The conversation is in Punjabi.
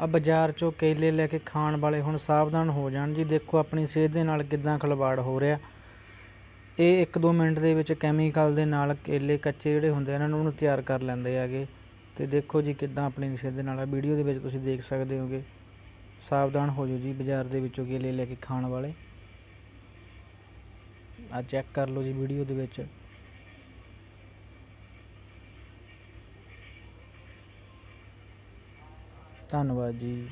ਆ ਬਾਜ਼ਾਰ ਚੋਂ ਕੇਲੇ ਲੈ ਕੇ ਖਾਣ ਵਾਲੇ ਹੁਣ ਸਾਵਧਾਨ ਹੋ ਜਾਣ ਜੀ। ਦੇਖੋ ਆਪਣੀ ਸਿਹਤ ਦੇ ਨਾਲ ਕਿੱਦਾਂ ਖਿਲਵਾੜ ਹੋ ਰਿਹਾ। ਇਹ 1-2 ਮਿੰਟ ਦੇ ਵਿੱਚ ਕੈਮੀਕਲ ਦੇ ਨਾਲ ਕੇਲੇ ਕੱਚੇ ਜਿਹੜੇ ਹੁੰਦੇ ਆ ਇਹਨਾਂ ਨੂੰ, ਉਹਨੂੰ ਤਿਆਰ ਕਰ ਲੈਂਦੇ ਹੈਗੇ। ਤੇ ਦੇਖੋ ਜੀ ਕਿੱਦਾਂ ਆਪਣੀ ਸਿਹਤ ਦੇ ਨਾਲ ਵੀਡੀਓ ਦੇ ਵਿੱਚ ਤੁਸੀਂ ਦੇਖ ਸਕਦੇ ਹੋਗੇ। ਸਾਵਧਾਨ ਹੋ ਜਾਓ ਜੀ ਬਾਜ਼ਾਰ ਦੇ ਵਿੱਚੋਂ ਕੇਲੇ ਲੈ ਕੇ ਖਾਣ ਵਾਲੇ। ਆ ਚੈੱਕ ਕਰ ਲਓ ਜੀ ਵੀਡੀਓ ਦੇ ਵਿੱਚ। ਧੰਨਵਾਦ ਜੀ।